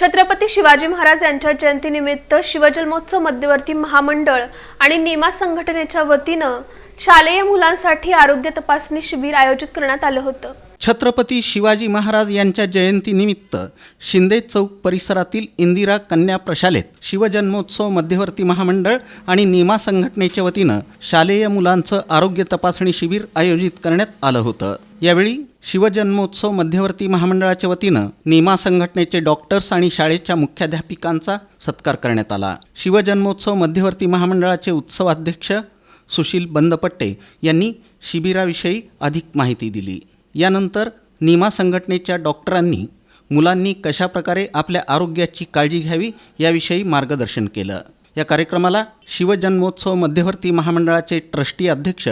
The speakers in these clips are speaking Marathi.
छत्रपती शिवाजी महाराज यांच्या जयंतीनिमित्त शिवजन्मोत्सव मध्यवर्ती महामंडळ आणि निमा संघटनेच्या वतीनं शालेय मुलांसाठी आरोग्य तपासणी शिबिर आयोजित करण्यात आलं होतं. छत्रपती शिवाजी महाराज यांच्या जयंतीनिमित्त शिंदे चौक परिसरातील इंदिरा कन्या प्रशालेत शिवजन्मोत्सव मध्यवर्ती महामंडळ आणि निमा संघटनेच्या वतीनं शालेय मुलांचं आरोग्य तपासणी शिबिर आयोजित करण्यात आलं होतं. यावेळी शिवजन्मोत्सव मध्यवर्ती महामंडळाच्या वतीनं निमा संघटनेचे डॉक्टर्स आणि शाळेच्या मुख्याध्यापिकांचा सत्कार करण्यात आला. शिवजन्मोत्सव मध्यवर्ती महामंडळाचे उत्सवाध्यक्ष सुशील बंदपट्टे यांनी शिबिराविषयी अधिक माहिती दिली. यानंतर निमा संघटनेच्या डॉक्टरांनी मुलांनी कशाप्रकारे आपल्या आरोग्याची काळजी घ्यावी याविषयी मार्गदर्शन केलं. या कार्यक्रमाला शिवजन्मोत्सव मध्यवर्ती महामंडळाचे ट्रस्टी अध्यक्ष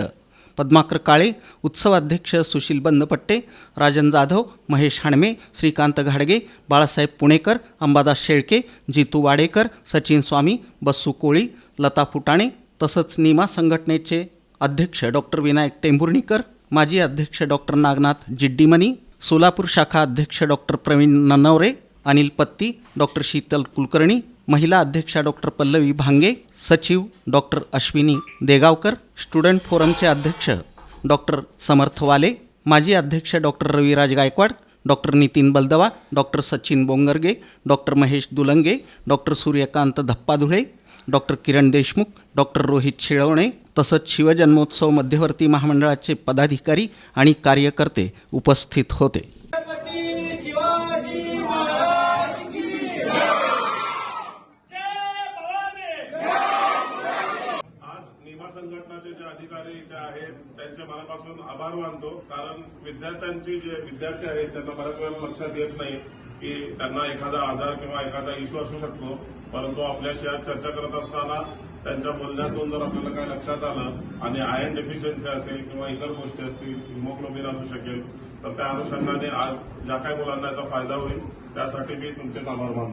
पद्माकर काळे उत्सवाध्यक्ष सुशील बंदपट्टे राजन जाधव महेश हाणमे श्रीकांत घाडगे बाळासाहेब पुणेकर अंबादास शेळके जितू वाडेकर सचिन स्वामी बस्सू कोळी लता फुटाणे तसंच निमा संघटनेचे अध्यक्ष डॉक्टर विनायक टेंभुर्णीकर माजी अध्यक्ष डॉक्टर नागनाथ जिड्डीमनी सोलापूर शाखा अध्यक्ष डॉक्टर प्रवीण ननवरे अनिल पत्ती डॉक्टर शीतल कुलकर्णी महिला अध्यक्षा डॉक्टर पल्लवी भांगे सचिव डॉक्टर अश्विनी देगावकर स्टुडंट फोरमचे अध्यक्ष डॉक्टर समर्थ वाले माजी अध्यक्ष doctor Raviraj Gaikwad doctor Nitin Baldawa doctor Sachin Bongarge doctor Mahesh Dulange doctor Suryakant Dhappadhule doctor Kiran Deshmukh doctor Rohit Shilwane तसंच शिवजन्मोत्सव मध्यवर्ती महामंडळाचे पदाधिकारी आणि कार्यकर्ते उपस्थित होते. छत्रपती त्यांचे मनापासून आभार मानतो. कारण विद्यार्थ्यांची जे विद्यार्थी आहेत त्यांना बऱ्याच वेळेला लक्षात येत नाही. की त्यांना एखादा आजार किंवा एखादा इश्यू असू शकतो परंतु आपल्याशी आज चर्चा करत असताना त्यांच्या बोलण्यातून जर आपल्याला काय लक्षात आलं आणि आयर्न डेफिशियन्सी असेल किंवा इतर गोष्टी असतील हिमोग्लोबिन असू शकेल तर त्या अनुषंगाने आज ज्या काही मुलांना याचा फायदा होईल त्यासाठी मी तुमचे आभार मानतो.